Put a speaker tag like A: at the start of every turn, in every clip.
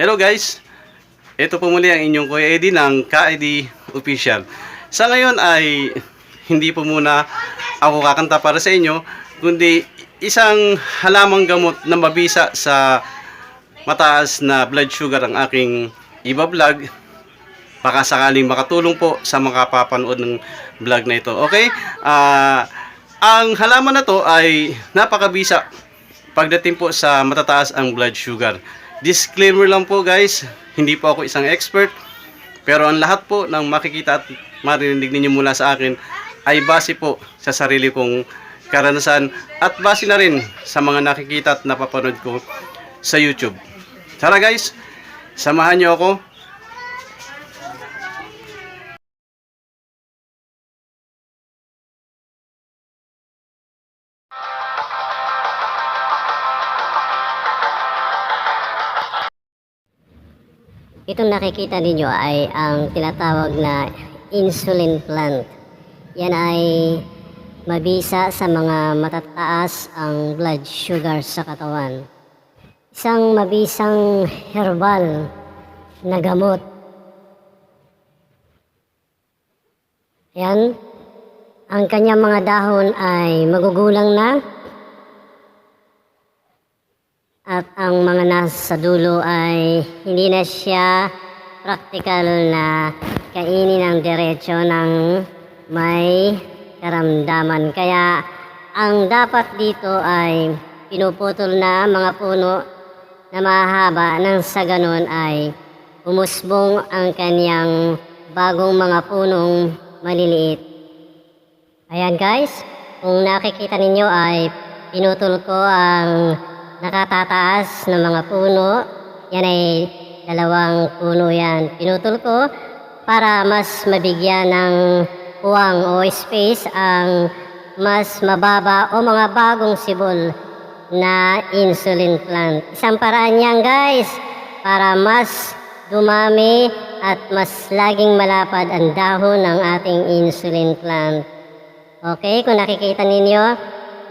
A: Hello guys! Ito po muli ang inyong Kuya Eddie ng Ka-Eddie Official. Sa ngayon ay hindi po muna ako kakanta para sa inyo, kundi isang halamang gamot na mabisa sa mataas na blood sugar ang aking iba-vlog. Baka sakaling makatulong po sa mga papanood ng vlog na ito. Okay? Ah, ang halaman na to ay napakabisa pagdating po sa matataas ang blood sugar. Disclaimer lang po guys, hindi po ako isang expert, pero ang lahat po ng makikita at marinig ninyo mula sa akin ay base po sa sarili kong karanasan at base na rin sa mga nakikita at napapanood ko sa YouTube. Tara guys, samahan niyo ako
B: Itong nakikita ninyo ay ang tinatawag na insulin plant. Yan ay mabisa sa mga matataas ang blood sugar sa katawan. Isang mabisang herbal na gamot. Yan. Ang kanyang mga dahon ay magugulang na at ang mga nasa dulo ay hindi na siya practical na kainin ng diretsyo ng may karamdaman. Kaya ang dapat dito ay pinuputol na mga puno na mahaba nang sa ganun ay umusbong ang kanyang bagong mga punong maliliit. Ayan guys, kung nakikita ninyo ay pinutol ko ang nakatataas na mga puno. Yan ay dalawang puno yan. Pinutol ko para mas mabigyan ng puwang o space ang mas mababa o mga bagong sibol na insulin plant. Isang paraan yan guys para mas dumami at mas laging malapad ang dahon ng ating insulin plant. Okay, kung nakikita ninyo,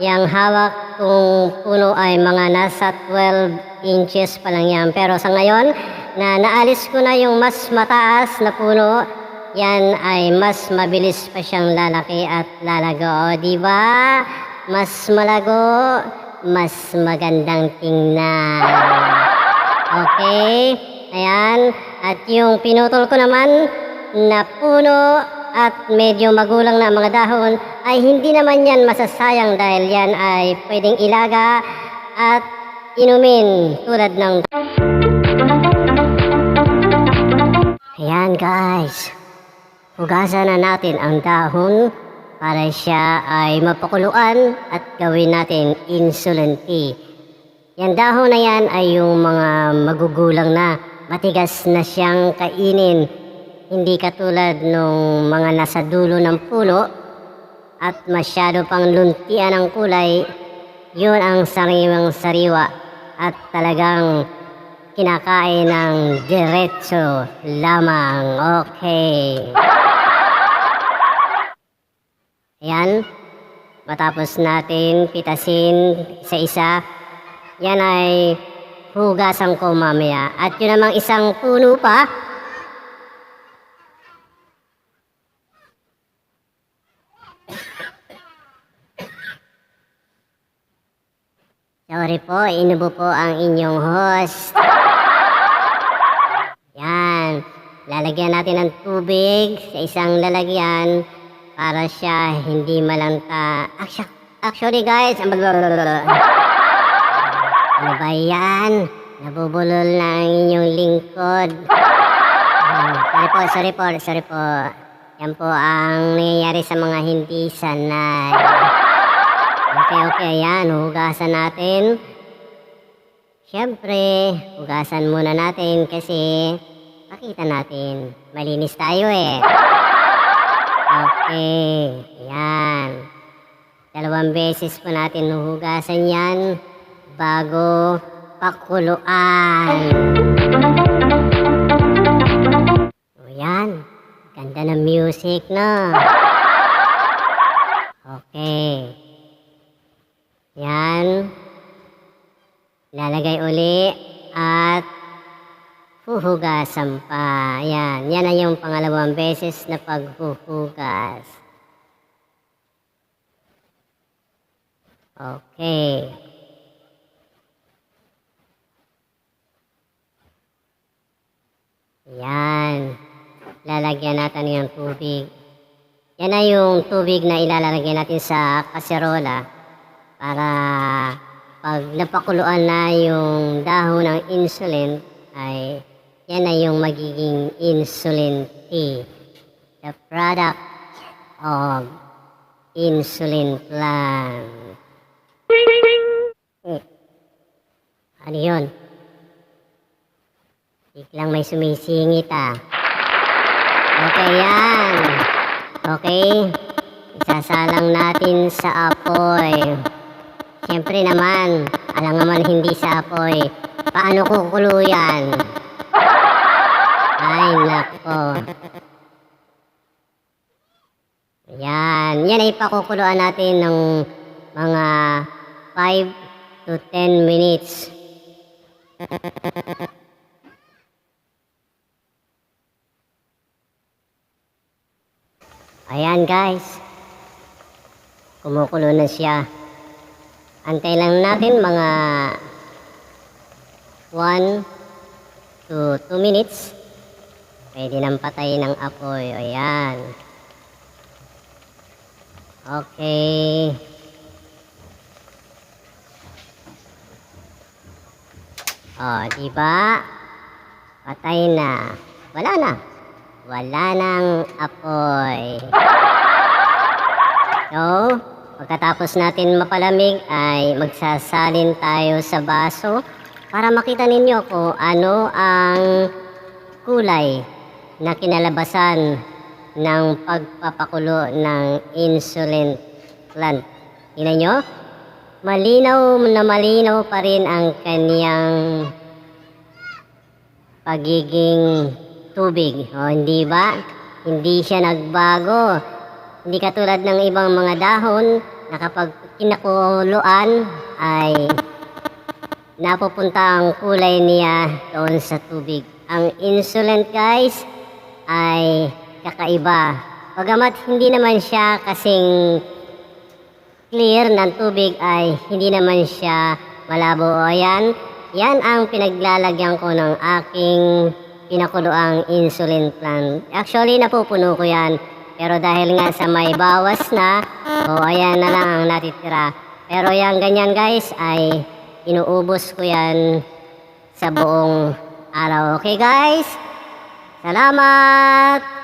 B: yung hawak kong puno ay mga nasa 12 inches pa lang yan. Pero sa ngayon, na naalis ko na yung mas mataas na puno, yan ay mas mabilis pa siyang lalaki at lalago. Di ba? Mas malago, mas magandang tingnan. Okay? Ayan. At yung pinutol ko naman na puno at medyo magulang na ang mga dahon ay hindi naman yan masasayang dahil yan ay pwedeng ilaga at inumin tulad ng Ayan guys, hugasan na natin ang dahon para siya ay mapakuluan at gawin natin insulin tea. Yan dahon na yan ay yung mga magugulang na, matigas na siyang kainin hindi katulad nung mga nasa dulo ng puno at masyado pang luntian ang kulay, yun ang sariwang sariwa at talagang kinakain ng diretso lamang. Okay. Ayan. Matapos natin pitasin sa isa, yan ay hugasan ko mamaya. At yun namang isang puno pa, Sorry po, inubo po ang inyong host. Yan. Lalagyan natin ng tubig sa isang lalagyan para siya hindi malanta. Actu- Actually guys, ang ano ba yan? Nabubulol na ang inyong lingkod. Ah, sorry po, sorry po, sorry po. Yan po ang nangyayari sa mga hindi sanay. Okay, okay, yan. Hugasan natin. Siyempre, hugasan muna natin kasi pakita natin. Malinis tayo eh. Okay, yan. Dalawang beses po natin hugasan yan bago pakuluan. O yan, ganda ng music no. Okay. Yan. Lalagay uli at huhugasan pa. Yan, yan na yung pangalawang beses na paghuhugas. Okay. Yan. Lalagyan natin yung tubig. Yan na yung tubig na ilalagay natin sa kaserola para pag napakuluan na yung dahon ng insulin ay yan na yung magiging insulin tea. The product of insulin plant. Eh, Ano yun? Biglang may sumisingit ah. Okay yan. Okay. Isasalang natin sa apoy. Siyempre naman, alam naman hindi sa apoy. Paano kukulo yan? Ay, nako. Yan. Yan ay pakukuluan natin ng mga 5 to 10 minutes. Ayan guys. Kumukulo na siya. Antay lang natin mga 1 to 2 minutes. Pwede nang patayin ng apoy. Ayan. Okay. Oh, di ba? Patay na. Wala na. Wala nang apoy. So, pagkatapos natin mapalamig ay magsasalin tayo sa baso para makita ninyo kung ano ang kulay na kinalabasan ng pagpapakulo ng insulin plant. Tingnan nyo, malinaw na malinaw pa rin ang kanyang pagiging tubig. O, hindi ba? Hindi siya nagbago. Hindi katulad ng ibang mga dahon na kapag kinakuluan ay napupunta ang kulay niya doon sa tubig. Ang insulin guys ay kakaiba. Pagamat hindi naman siya kasing clear ng tubig ay hindi naman siya malabo. O yan, yan ang pinaglalagyan ko ng aking pinakuluang insulin plant. Actually, napupuno ko yan. Pero dahil nga sa may bawas na, o ayan na lang ang natitira. Pero yan ganyan guys ay inuubos ko yan sa buong araw. Okay guys? Salamat!